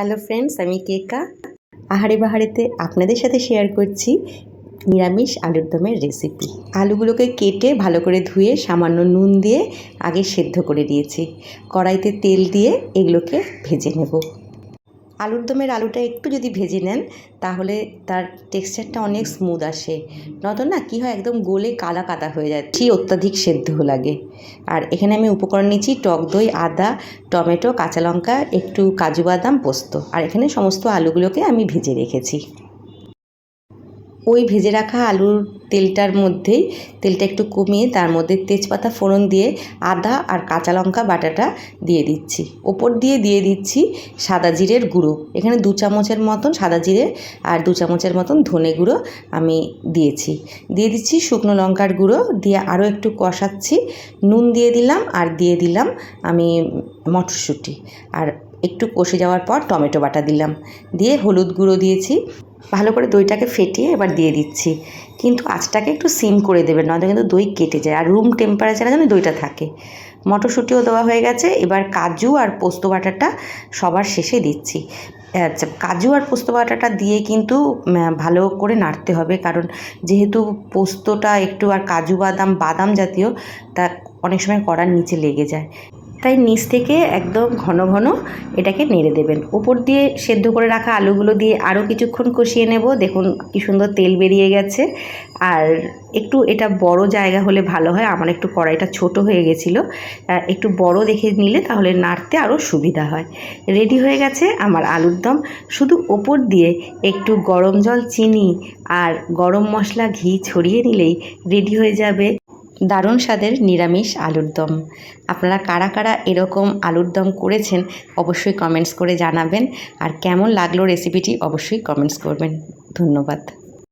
Hello friends, আমি কেকা। আহারে বাহারেতে আপনাদের সাথে শেয়ার করছি নিরামিষ আলুর দমের রেসিপি। আলুগুলোকে কেটে ভালো করে ধুয়ে সামান্য নুন দিয়ে আগে সেদ্ধ করে দিয়েছি কড়াইতে তেল দিয়ে এগুলোকে ভেজে নেব। আলুর দমের আলুটা একটু যদি ভেজে নেন, তাহলে তার টেক্সচারটা অনেক স্মুথ আসে। নত না, কী হয়, একদম গোলে কালা কাদা হয়ে যায়। ঠিক অত্যাধিক সেদ্ধ লাগে। আর এখানে আমি উপকরণ নিচ্ছি টক দই, আদা, টমেটো, কাঁচা লঙ্কা, একটু কাজু বাদাম, পোস্ত। আর এখানে সমস্ত আলুগুলোকে আমি ভেজে রেখেছি। ওই ভেজে রাখা আলুর তেলটার মধ্যেই, তেলটা একটু কমিয়ে তার মধ্যে তেজপাতা ফোড়ন দিয়ে আদা আর কাঁচা লঙ্কা বাটাটা দিয়ে দিচ্ছি। ওপর দিয়ে দিয়ে দিচ্ছি সাদা জিরের গুঁড়ো। এখানে দু চামচের মতন সাদা জিরে আর দু চামচের মতন ধনে গুঁড়ো আমি দিয়েছি। দিয়ে দিচ্ছি শুকনো লঙ্কার গুঁড়ো, দিয়ে আরও একটু কষাচ্ছি। নুন দিয়ে দিলাম আর দিয়ে দিলাম আমি মটরশুঁটি। আর একটু কষে যাওয়ার পর টমেটো বাটা দিলাম। দিয়ে হলুদ গুঁড়ো দিয়েছি। ভালো করে দইটাকে ফেটিয়ে এবার দিয়ে দিচ্ছি। কিন্তু আঁচটাকে একটু সিম করে দেবেন, নয়তো কিন্তু দই কেটে যায়। আর রুম টেম্পারেচারে যেন দইটা থাকে। মটরশুঁটিও দেওয়া হয়ে গেছে। এবার কাজু আর পোস্ত বাটাটা সবার শেষে দিচ্ছি। আচ্ছা কাজু আর পোস্ত বাটাটা দিয়ে কিন্তু ভালো করে নাড়তে হবে। কারণ যেহেতু পোস্তটা একটু আর কাজু বাদাম বাদাম জাতীয়, তা অনেক সময় কড়ার নিচে লেগে যায়। তাই নিচ থেকে একদম ঘন ঘন এটাকে নেড়ে দেবেন। উপর দিয়ে সেদ্ধ করে রাখা আলুগুলো দিয়ে আরও কিছুক্ষণ কষিয়ে নেব। দেখুন কি সুন্দর তেল বেরিয়ে গেছে। আর একটু এটা বড় জায়গা হলে ভালো হয়। আমার একটু কড়াইটা ছোট হয়ে গেছিল। একটু বড় দেখে নিলে তাহলে নাড়তে আরও সুবিধা হয়। রেডি হয়ে গেছে আমার আলুর দম। শুধু ওপর দিয়ে একটু গরম জল, চিনি আর গরম মশলা, ঘি ছড়িয়ে নিলেই রেডি হয়ে যাবে। দারুণ স্বাদের নিরামিষ আলুর দম। আপনারা কারা কারা এরকম আলুর দম করেছেন অবশ্যই কমেন্টস করে জানাবেন। আর কেমন লাগল রেসিপিটি অবশ্যই কমেন্টস করবেন। ধন্যবাদ।